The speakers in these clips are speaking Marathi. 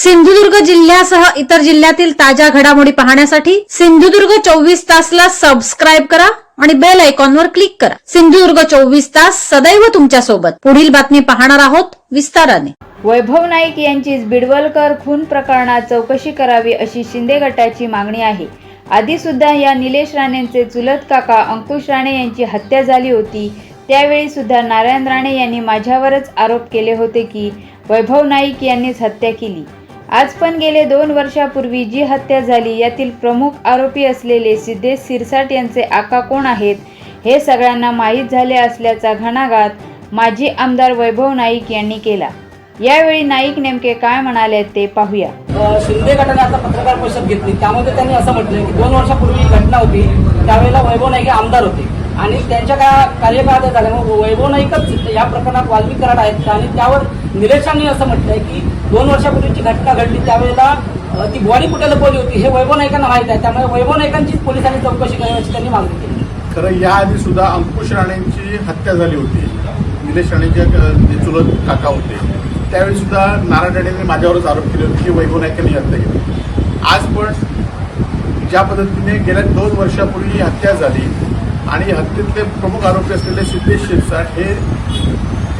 सिंधुदुर्ग जिल्ह्यासह इतर जिल्ह्यातील ताज्या घडामोडी पाहण्यासाठी सिंधुदुर्ग चोवीस तासला सबस्क्राईब करा आणि बेल आयकॉनवर क्लिक करा. सिंधुदुर्ग चोवीस तास सदैव तुमच्यासोबत पुढील बातमी पाहणार आहोत विस्ताराने. वैभव नाईक यांची बिडवलकर खून प्रकरणात चौकशी करावी अशी शिंदे गटाची मागणी आहे. आधी सुद्धा या निलेश राणेंचे चुलत काका अंकुश राणे यांची हत्या झाली होती. त्यावेळी सुद्धा नारायण राणे यांनी माझ्यावरच आरोप केले होते की वैभव नाईक यांनीच हत्या केली. आज पण गेले दोन वर्षापूर्वी जी हत्या झाली यातील प्रमुख आरोपी असलेले सिद्धेश सिरसाट यांचे आका कोण आहेत हे सगळ्यांना माहीत झाले असल्याचा घणाघात माजी आमदार वैभव नाईक यांनी केला. यावेळी नाईक नेमके काय म्हणाले ते पाहूया. शिंदे गटाने आता पत्रकार परिषद घेतली. त्यामध्ये त्यांनी असं म्हटलं की दोन वर्षापूर्वी घटना होती. त्यावेळेला वैभव नाईक आमदार होते. आणि त्यांच्या का कार्यकाळात झाल्यामुळे वैभव नाईकच या प्रकरणात वाल्मी आहेत. आणि त्यावर निलेशांनी असं म्हटलंय की दोन घटना घडली त्यावेळेला ती बॉडी कुठे लपवली होती हे वैभव नायकांना माहीत आहे. त्यामुळे वैभव नायकांचीच पोलिसांनी चौकशी करावी त्यांनी मागणी केली. खरं याआधी सुद्धा अंकुश राणेंची हत्या झाली होती. निलेश राणेचे जे चुलत काका होते. त्यावेळी सुद्धा नारायण राणेंनी माझ्यावरच आरोप केले होते की वैभव नायकांनी हत्या केली आज पण ज्या पद्धतीने गेल्या दोन वर्षापूर्वी ही हत्या झाली आणि हत्येतले प्रमुख आरोपी असलेले सिद्धेश शिरसाट हे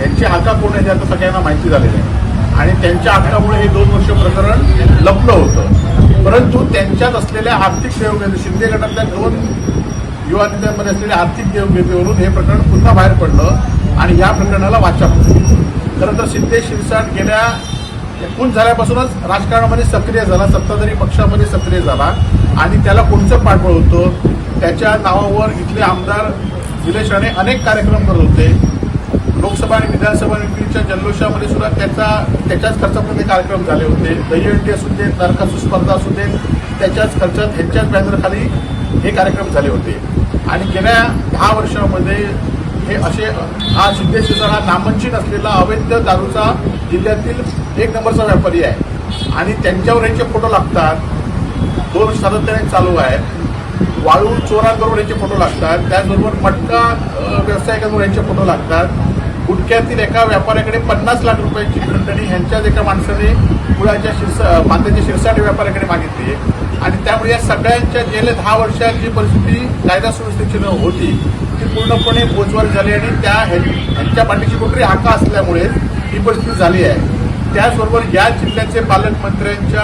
यांची हाका कोण आहे हे आता सगळ्यांना माहिती झालेलं आहे. आणि त्यांच्या हक्कामुळे हे दोन वर्ष प्रकरण लपलं होतं. परंतु त्यांच्यात असलेल्या आर्थिक देवघेवी शिंदे गटातल्या दोन युवा नेत्यांमध्ये असलेल्या आर्थिक देवघेवीवरून हे प्रकरण पुन्हा बाहेर पडलं आणि या प्रकरणाला वाचा. फुटली खरं तर शिंदे शिरसाट गेल्या खून झाल्यापासूनच राजकारणामध्ये सक्रिय झाला सत्ताधारी पक्षामध्ये सक्रिय झाला आणि त्याला कोणचं पाठबळ होतं? त्याच्या नावावर इथले आमदार निलेश राणे अनेक कार्यक्रम करत होते. लोकसभा आणि विधानसभा निवडणुकीच्या जल्लोषामध्ये सुद्धा त्याचा त्याच्याच खर्चामध्ये कार्यक्रम झाले होते. दहीहंडी असू दे नरकासू स्पर्धा असू दे त्याच्याच खर्चात ह्यांच्याच बॅनरखाली हे कार्यक्रम झाले होते. आणि गेल्या दहा वर्षामध्ये हे असे हा सिद्धेश्वर हा नामंचित असलेला अवैध दारूचा जिल्ह्यातील एक नंबरचा व्यापारी आहे. आणि त्यांच्यावर यांचे फोटो लागतात. दोन सातत्याने चालू आहे वाळू चोरांबरोबर यांचे फोटो लागतात. त्याचबरोबर मटका व्यावसायिकांवर यांचे फोटो लागतात. गुटख्यातील एका व्यापाऱ्याकडे पन्नास लाख रुपयांची खंडणी ह्यांच्याच एका माणसाने मुळाच्या शिरसा मांद्याच्या शिरसाट व्यापाऱ्याकडे मागितली आणि त्यामुळे या सगळ्यांच्या गेल्या दहा वर्षात जी परिस्थिती कायदा सुव्यवस्थेची न होती ती पूर्णपणे बोजवर झाली आणि त्या ह्यांच्या पाठीची कुठली हाका असल्यामुळे ही परिस्थिती झाली आहे. त्याचबरोबर या जिल्ह्याचे पालकमंत्र्यांच्या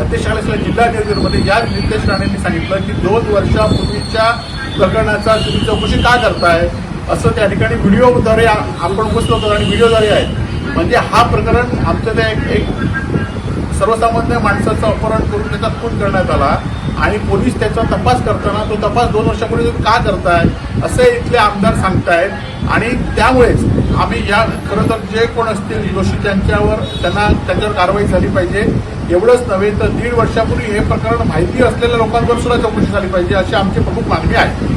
अध्यक्षालयाच्या जिल्हाधिकारीमध्ये या नितेश राणेंनी सांगितलं की दोन वर्षापूर्वीच्या प्रकरणाचा तुम्ही चौकशी का करताय? असं त्या ठिकाणी व्हिडिओद्वारे आपण बसलो होतो आणि व्हिडिओद्वारे आहे म्हणजे हा प्रकरण आमच्या ते एक एक सर्वसामान्य माणसाचं अपहरण करून त्याचा खून करण्यात आला आणि पोलीस त्याचा तपास करताना तो तपास दोन वर्षापूर्वी तुम्ही का करताय असे इथले आमदार सांगतायत. आणि त्यामुळेच आम्ही या खरं तर जे कोण असतील दोषी त्यांच्यावर त्यांना त्यांच्यावर कारवाई झाली पाहिजे. एवढंच नव्हे तर दीड वर्षापूर्वी हे प्रकरण माहिती असलेल्या लोकांवर सुद्धा चौकशी झाली पाहिजे अशी आमची प्रमुख मागणी आहे.